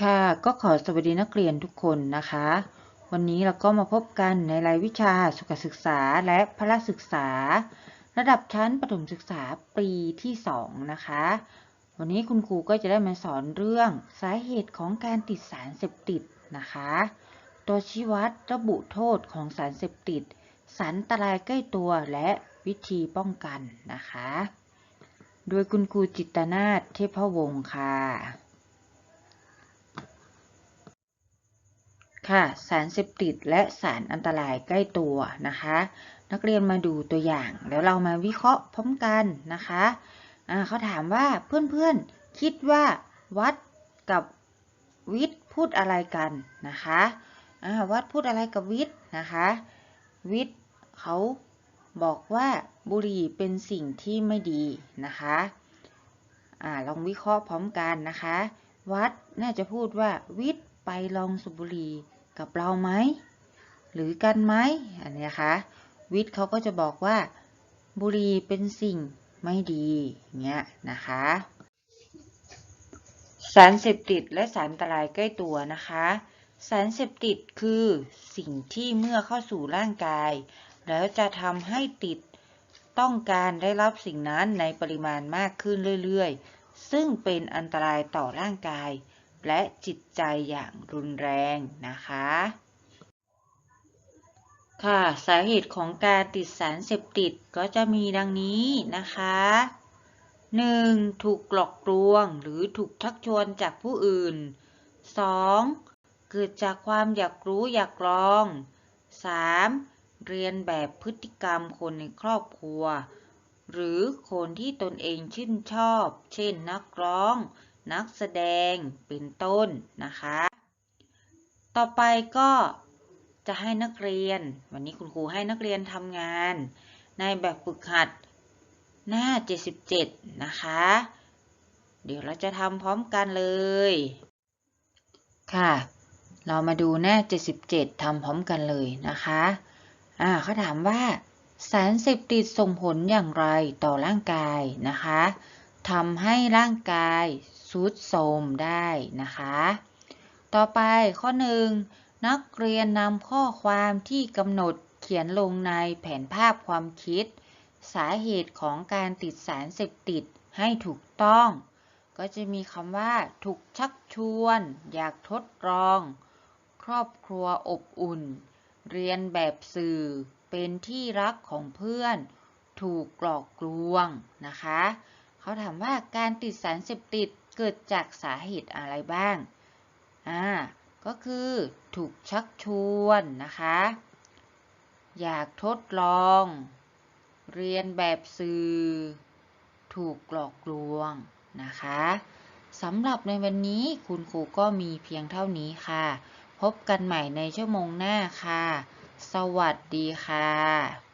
ค่ะก็ขอสวัสดีนักเรียนทุกคนนะคะ วันนี้เราก็มาพบกันในรายวิชาสุขศึกษาและพละศึกษา ระดับชั้นประถมศึกษาปีที่ 2 นะคะ วันนี้คุณครูก็จะได้มาสอนเรื่องสาเหตุของการติดสารเสพติดนะคะ ตัวชี้วัดระบุโทษของสารเสพติด สารอันตรายใกล้ตัวและวิธีป้องกันนะคะ โดยคุณครูจิตนาถเทพวงศ์ค่ะ ค่ะ สารเสพติดและสารอันตรายใกล้ตัวนะคะ นักเรียนมาดูตัวอย่าง แล้วเรามาวิเคราะห์พร้อมกันนะคะเขาถามว่าเพื่อนๆคิดว่าวัดกับวิทย์พูดอะไรกันนะคะวัดพูดอะไรกับวิทย์นะคะ วิทย์เขาบอกว่าบุหรี่เป็นสิ่งที่ไม่ดีนะคะอ่าลองวิเคราะห์พร้อมกันนะคะ วัดน่าจะพูดว่าวิทย์ ไปลองสูบบุหรี่กับเราไหม หรือกันไหมอันนี้นะคะ วิทย์เขาก็จะบอกว่า บุหรี่เป็นสิ่งไม่ดีเงี้ยนะคะ สารเสพติดและสารอันตรายใกล้ตัวนะคะ สารเสพติดคือสิ่งที่เมื่อเข้าสู่ร่างกาย แล้วจะทำให้ติดต้องการได้รับสิ่งนั้นในปริมาณมากขึ้นเรื่อยๆ ซึ่งเป็นอันตรายต่อร่างกาย และจิตใจอย่างรุนแรงนะคะ ค่ะสาเหตุของการติดสารเสพติดก็จะมีดังนี้นะคะ 1. ถูกหลอกลวงหรือถูกชักชวนจากผู้อื่น 2. เกิดจากความอยากรู้อยากลอง 3. เรียนแบบพฤติกรรมคนในครอบครัว หรือคนที่ตนเองชื่นชอบ เช่นนักร้อง นักแสดงเป็นต้นนะคะ ต่อไปก็จะให้นักเรียน วันนี้คุณครูให้นักเรียนทำงาน ในแบบฝึกหัดหน้า 77 นะคะ เดี๋ยวเราจะทำพร้อมกันเลย ค่ะ เรามาดูหน้า 77ทำพร้อมกันเลยนะคะ อ่าเขาถามว่าสารเสพติดส่งผลอย่างไรต่อร่างกายนะคะ ทำให้ร่างกายสุดโทมได้นะคะ ต่อไปข้อหนึ่งนักเรียนนำข้อความที่กำหนดเขียนลงในแผนภาพความคิด สาเหตุของการติดสารเสพติดให้ถูกต้อง ก็จะมีคำว่า ถูกชักชวน อยากทดลอง ครอบครัวอบอุ่น เรียนแบบสื่อ เป็นที่รักของเพื่อน ถูกหลอกลวงนะคะ เขาถามว่าการติดสารเสพติดเกิดจากสาเหตุอะไรบ้าง อ่า ก็คือถูกชักชวนนะคะ อยากทดลอง เรียนแบบสื่อ ถูกหลอกลวงนะคะสำหรับในวันนี้คุณครูก็มีเพียงเท่านี้ค่ะ พบกันใหม่ในชั่วโมงหน้าค่ะ สวัสดีค่ะ